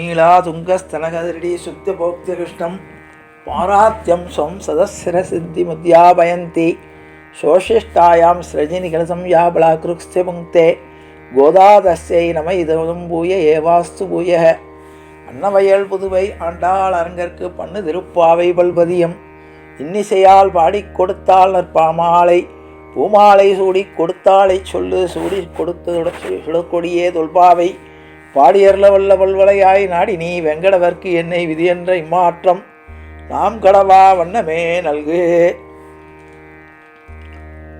நீலாதுங்கஸ்தனகதிரடி சுத்தபோக்திருஷ்ணம் பாராத்தியம் ஸ்வம் சதசிர சித்தி மத்யாபயந்தி சோஷிஷ்டாயாம் ஸ்ரஜினிகலசம் யாபலா பலாகிருக்ஸ்ய கோதாதஸ்யை நம இதம் பூய ஏவாஸ்து பூய. அன்னவயல் புதுவை ஆண்டாள் அரங்கற்கு பண்ணு திருப்பாவை பல்பதியம். இன்னிசையால் பாடிக் கொடுத்தாள் நற்பாமாலை. பூமாலை சூடி கொடுத்தாளை சொல்லு சூடி கொடுத்து சுடக்கொடியே தொல்பாவை. பாடியர்ல வல்ல வல்வளையாய் நாடி நீ வெங்கடவர்க்கு என்னை விதியென்ற இம்மாற்றம். நாம் கடவா வண்ணமே நல்கு.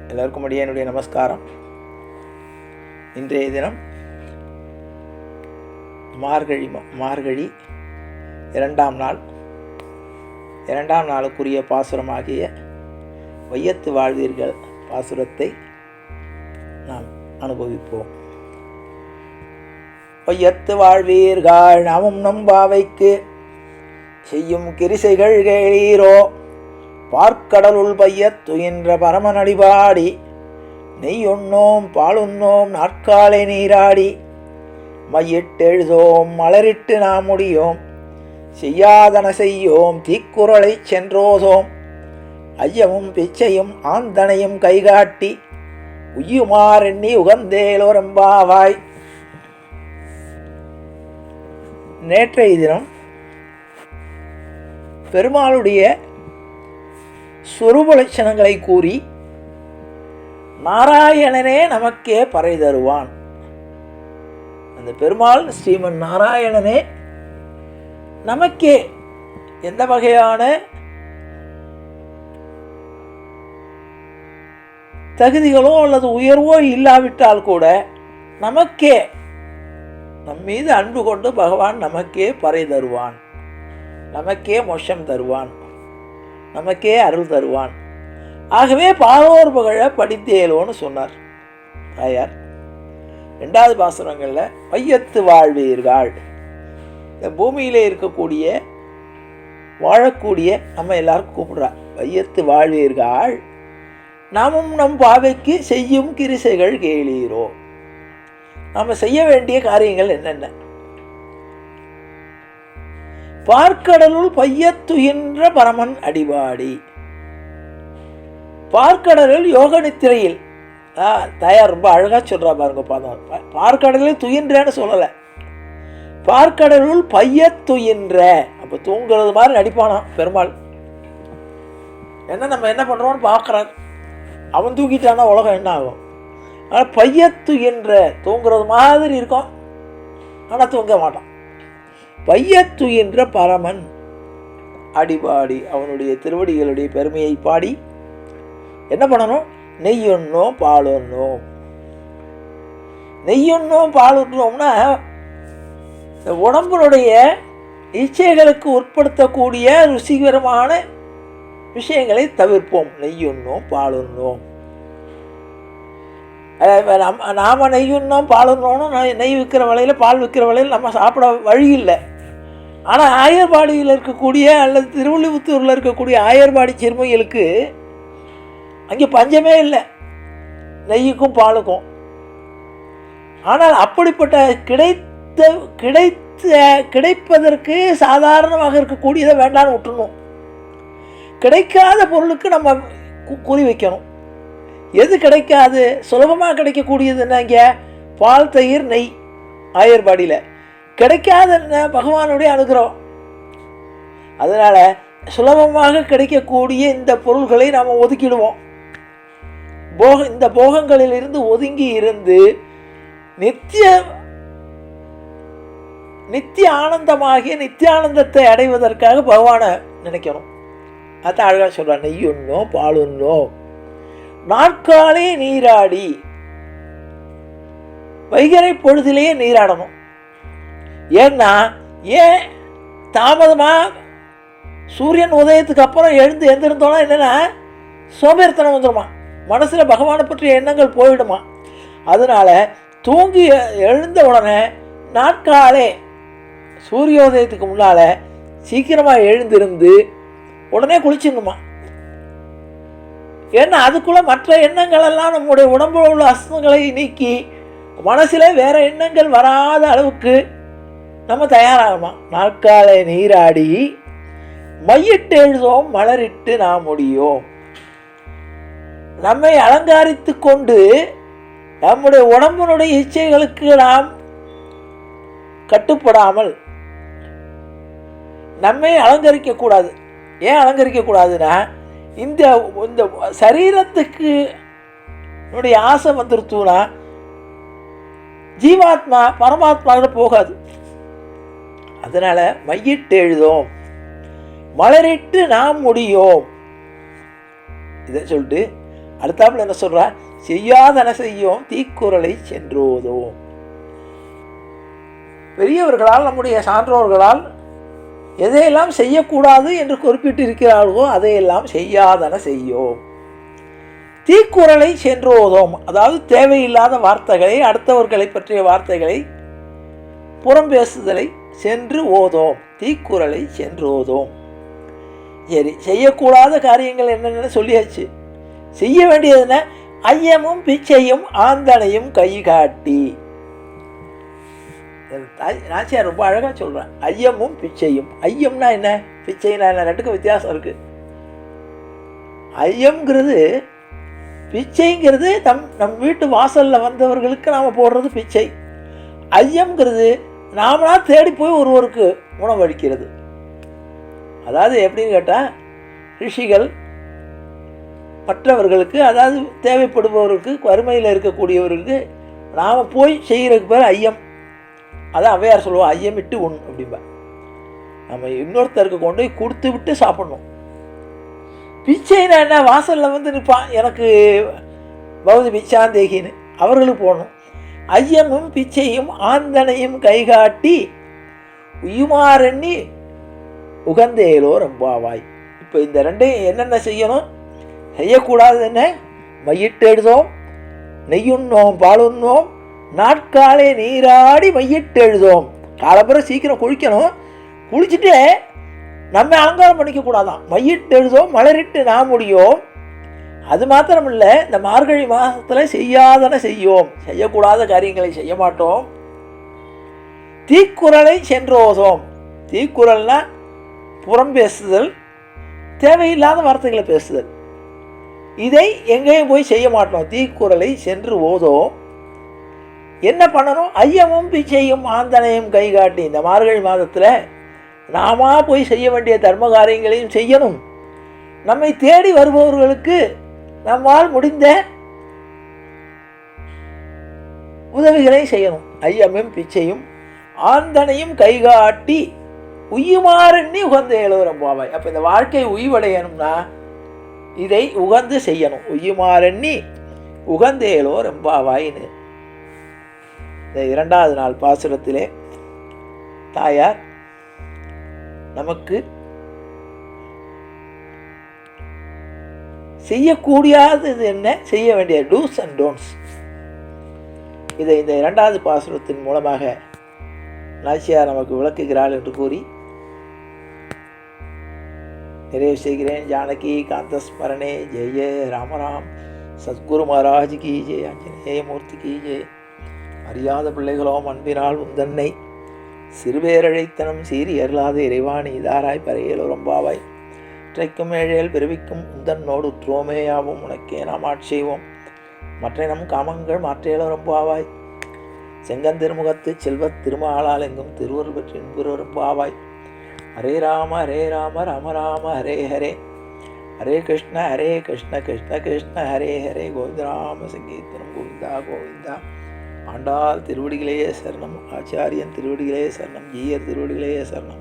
எல்லாருக்கும் என்னுடைய நமஸ்காரம். இன்றைய தினம் மார்கழி மார்கழி இரண்டாம் நாள். இரண்டாம் நாளுக்குரிய பாசுரமாகிய வையத்து வாழ்வீர்கள் பாசுரத்தை நாம் அனுபவிப்போம். வையத்து வாழ்வீர்கள் நாமும் நம்பாவைக்கு செய்யும் கிரிசைகள் கேளீரோ பார்க்கடலுள் பையத்துயின்ற பரமநடிபாடி பரமனடிபாடி நெய்யுண்ணோம் பாலுண்ணோம் நாற்காலை நீராடி. மையிட்டெழுதோம் மலரிட்டு நாம் முடியோம். செய்யாதன செய்யோம் தீக்குறளை சென்றோதோம். ஐயமும் பிச்சையும் ஆந்தனையும் கைகாட்டி. உய்யுமாறெண்ணி உகந்தேலோரம்பாவாய் நேற்றைய தினம் பெருமாளுடைய சொரூப லட்சணங்களை கூறி நாராயணனே நமக்கே பறை தருவான். அந்த பெருமாள் ஸ்ரீமன் நாராயணனே நமக்கே எந்த வகையான தகுதிகளோ அல்லது உயர்வோ இல்லாவிட்டால் கூட நமக்கே நம் மீது அன்பு கொண்டு பகவான் நமக்கே பறை தருவான். நமக்கே மோஷம் தருவான். நமக்கே அருள் தருவான். ஆகவே பாவோர் புகழ படித்தேலோன்னு சொன்னார். தாயார் ரெண்டாவது பாசுரங்களில் வையத்து வாழ்வீர்கள். இந்த பூமியிலே இருக்கக்கூடிய வாழக்கூடிய நம்ம எல்லாரும் கூப்பிடுறா வையத்து வாழ்வீர்கள். நாமும் நம் பாவைக்கு செய்யும் கிரிசைகள் கேளீரோ. நாம் செய்ய வேண்டிய காரியங்கள் என்னென்ன? பார்க்கடலுள் பையத்துகின்ற பரமன் அடிபாடி. பார்க்கடலில் யோக நித்திரையில். தயார் ரொம்ப அழகாக சொல்கிறா பாருங்க பாதம். பார்க்கடலில் துயின்றேன்னு சொல்லலை. பார்க்கடலுள் பையத்துயின்ற அப்போ தூங்குறது மாதிரி நடிப்பானாம் பெருமாள்? என்ன நம்ம என்ன பண்ணுறோம்னு பார்க்குறான். அவன் தூக்கிட்டானா உலகம் என்ன ஆகும்? ஆனால் பையத்து என்ற தூங்குறது மாதிரி இருக்கும். ஆனால் தூங்க மாட்டான். பையத்து என்ற பரமன் அடிபாடி அவனுடைய திருவடிகளுடைய பெருமையை பாடி என்ன பண்ணணும்? நெய்யொன்னும் பாலுண்ணோம் நெய்யொன்னும் பாலுண்ணோம்னா இந்த உடம்புடைய இச்சைகளுக்கு உட்படுத்தக்கூடிய ருசிகரமான விஷயங்களை தவிர்ப்போம். நெய்யொன்னும் பாலுண்ணோம் நம் நம்ம நாம் நெய்யணும் பாலுண்ணோம்னு நெய் நெய் விற்கிற விலையில் பால் விற்கிற விலையில் நம்ம சாப்பிட வழி இல்லை. ஆனால் ஆயர்பாடியில் இருக்கக்கூடிய அல்லது திருவள்ளிபுத்தூரில் இருக்கக்கூடிய ஆயர்பாடி சிறுமிகளுக்கு அங்கே பஞ்சமே இல்லை. நெய்யுக்கும் பாலுக்கும். ஆனால் அப்படிப்பட்ட கிடைத்த கிடைத்த கிடைப்பதற்கு சாதாரணமாக இருக்கக்கூடியதை வேண்டான்னு விட்டுணும் கிடைக்காத பொருளுக்கு நம்ம கு- குறி வைக்கணும். எது கிடைக்காது? சுலபமாக கிடைக்கக்கூடியது என்னங்க இங்கே பால் தயிர் நெய் ஆயர்பாடியில் கிடைக்காத என்ன பகவானுடைய அனுகிரகம். அதனால் சுலபமாக கிடைக்கக்கூடிய இந்த பொருள்களை நாம் ஒதுக்கிடுவோம். போக இந்த போகங்களிலிருந்து ஒதுங்கி இருந்து நித்திய நித்திய ஆனந்தமாகிய நித்தியானந்தத்தை அடைவதற்காக பகவானை நினைக்கணும். அதான் அழகாக சொல்கிறான் பால் ஒன்றும் நாட்காலே நீராடி வைகரை பொழுதிலேயே நீராடணும். ஏன்னா ஏன் தாமதமாக சூரியன் உதயத்துக்கு அப்புறம் எழுந்து எழுந்திருந்தோம்னா என்னென்னா சோம்பேறித்தனம் வந்துடுமா மனசில் பகவானை பற்றிய எண்ணங்கள் போயிடுமா? அதனால் தூங்கி எழுந்த உடனே நாட்காலே சூரியோதயத்துக்கு முன்னால் சீக்கிரமாக எழுந்திருந்து உடனே குளிச்சிடணுமா? ஏன்னா அதுக்குள்ளே மற்ற எண்ணங்கள் எல்லாம் நம்முடைய உடம்புல உள்ள அஸ்தங்களை நீக்கி மனசில் வேற எண்ணங்கள் வராத அளவுக்கு நம்ம தயாராகுமா நாற்காலை நீராடி மையிட்டு எழுதோம் மலரிட்டு நாம் முடியும். நம்மை அலங்காரித்து கொண்டு நம்முடைய உடம்பினுடைய இச்சைகளுக்கு நாம் கட்டுப்படாமல் நம்மை அலங்கரிக்கக்கூடாது. ஏன் அலங்கரிக்கக்கூடாதுன்னா இந்த இந்த சரீரத்துக்கு என்னுடைய ஆசை வந்துருத்துனா ஜீவாத்மா பரமாத்மாவில் போகாது. அதனால் மையிட்டு எழுதோம். மலரிட்டு நாம் முடியோம். இதை சொல்லிட்டு அடுத்தாப்புல என்ன சொல்கிறா செய்யாதன செய்யும் தீக்குறளை சென்றோதோம். பெரியவர்களால் நம்முடைய சான்றோர்களால் எதையெல்லாம் செய்யக்கூடாது என்று குறிப்பிட்டிருக்கிறார்களோ அதையெல்லாம் செய்யாதன செய்யும். தீக்குறளை சென்றோதோம். அதாவது தேவையில்லாத வார்த்தைகளை அடுத்தவர்களை பற்றிய வார்த்தைகளை புறம் பேசுதலை சென்று ஓதோம். தீக்குறளை சென்று ஓதோம் சரி செய்யக்கூடாத காரியங்கள் என்னென்னு சொல்லியாச்சு. செய்ய வேண்டியதுன்னா ஐயமும் பிச்சையும் ஆந்தனையும் கை காட்டி. நாச்சியார் ரொம்ப அழகாக சொல்கிறேன் ஐயமும் பிச்சையும். ஐயம்னா என்ன? பிச்சைனா என்ன? ரெண்டுக்கும் வித்தியாசம் இருக்குது ஐயம்ங்கிறது பிச்சைங்கிறது தம் நம் வீட்டு வாசலில் வந்தவர்களுக்கு நாம் போடுறது பிச்சை. ஐயம்ங்கிறது நாமளா தேடி போய் ஒருவருக்கு உணவளிக்கிறது. அதாவது எப்படின்னு கேட்டால் ரிஷிகள் மற்றவர்களுக்கு அதாவது தேவைப்படுபவர்களுக்கு வறுமையில் இருக்கக்கூடியவர்களுக்கு நாம் போய் செய்கிறதுக்கு பேர் ஐயம். அதான் அவையார் சொல்லுவோம் ஐயமிட்டு உண் அப்படிம்பா. நம்ம இன்னொருத்தருக்கு கொண்டு போய் கொடுத்து விட்டு சாப்பிடணும். பிச்சைனா என்ன? வாசலில் வந்து நிற்பான் எனக்கு பௌதி பிச்சாந்தேகின்னு அவர்களுக்கு போகணும். ஐயமும் பிச்சையும் ஆந்தனையும் கைகாட்டி உயுமாறண்ணி உகந்தேலோ ரொம்பாவாய். இப்போ இந்த ரெண்டையும் என்னென்ன செய்யணும்? செய்யக்கூடாது என்ன? மையிட்டு எழுதோம் நெய்யுண்ணோம் பாலுண்ணோம் நாட்காலே நீராடி மையிட்டு எழுதோம் காலப்புறம் சீக்கிரம் குளிக்கணும். குளிச்சுட்டு நம்ம அலங்காரம் பண்ணிக்கக்கூடாதான் மையிட்டு எழுதோம் மலரிட்டு நாம் முடியும். அது மாத்திரம் இல்லை இந்த மார்கழி மாதத்தில் செய்யாதன செய்யும் செய்யக்கூடாத காரியங்களை செய்ய மாட்டோம். தீக்குறளை சென்றோசோம். தீக்குறள்னா புறம் பேசுதல் தேவையில்லாத வார்த்தைகளை பேசுதல். இதை எங்கேயும் போய் செய்ய மாட்டோம். தீக்குறளை சென்று ஓதோம். என்ன பண்ணணும்? ஐயமும் பிச்சையும் ஆந்தனையும் கை காட்டி இந்த மார்கழி மாதத்தில் நாம போய் செய்ய வேண்டிய தர்ம காரியங்களையும் செய்யணும். நம்மை தேடி வருபவர்களுக்கு நம்மால் முடிந்த உதவிகளை செய்யணும். ஐயமும் பிச்சையும் ஆந்தனையும் கைகாட்டி உய்யுமாறெண்ணி உகந்த எழுவரம் போவாய் அப்போ இந்த வாழ்க்கை உய்வடையணும்னா இதை உகந்து செய்யணும். உய்யுமாறெண்ணி உகந்தேலோ ரெம்பாவாயின்னு இந்த இரண்டாவது நாள் பாசுரத்திலே தாயார் நமக்கு செய்யக்கூடியாதது என்ன? செய்ய வேண்டிய டூஸ் அண்ட் டோன்ட்ஸ் இதை இந்த இரண்டாவது பாசுரத்தின் மூலமாக நாச்சியார் நமக்கு விளக்குகிறாள் என்று கூறி நிறைவு செய்கிறேன். ஜானகி காந்தஸ்மரணே ஜெய ராமராம் சத்குரு மகாராஜ் கி ஜெய் ஆஞ்சநேய மூர்த்தி கி ஜெய். அறியாத பிள்ளைகளோ அன்பினால் உந்தன்னை சிறுபேரழைத்தனம் சீறி அருளாத இறைவாணி இதாராய் பரையல் ரொம்பாவாய். இற்றைக்கும் ஏழேல் பிறவிக்கும் உந்தன்னோடு உற்றோமேயாவும் உனக்கே நாம் ஆட்செய்வோம் மற்ற நம் காமங்கள் மாற்றேலோ ரொம்பாவாய். செங்கந்திருமுகத்து செல்வத் திருமாலால் எங்கும் திருவருள் பெற்று இன்புற ரொம்பாவாய். ஹரே ராம ஹரே ராம ராம ராம ஹரே ஹரே. ஹரே கிருஷ்ண ஹரே கிருஷ்ண கிருஷ்ண கிருஷ்ண ஹரே ஹரே. கோவிந்தராம சங்கீர்த்தனம் கோவிந்தா கோவிந்தா. ஆண்டாள் திருவடிகளே சரணம் ஆச்சாரியன் திருவடிகளே சரணம் ஜீயர் திருவடிகளே சரணம்.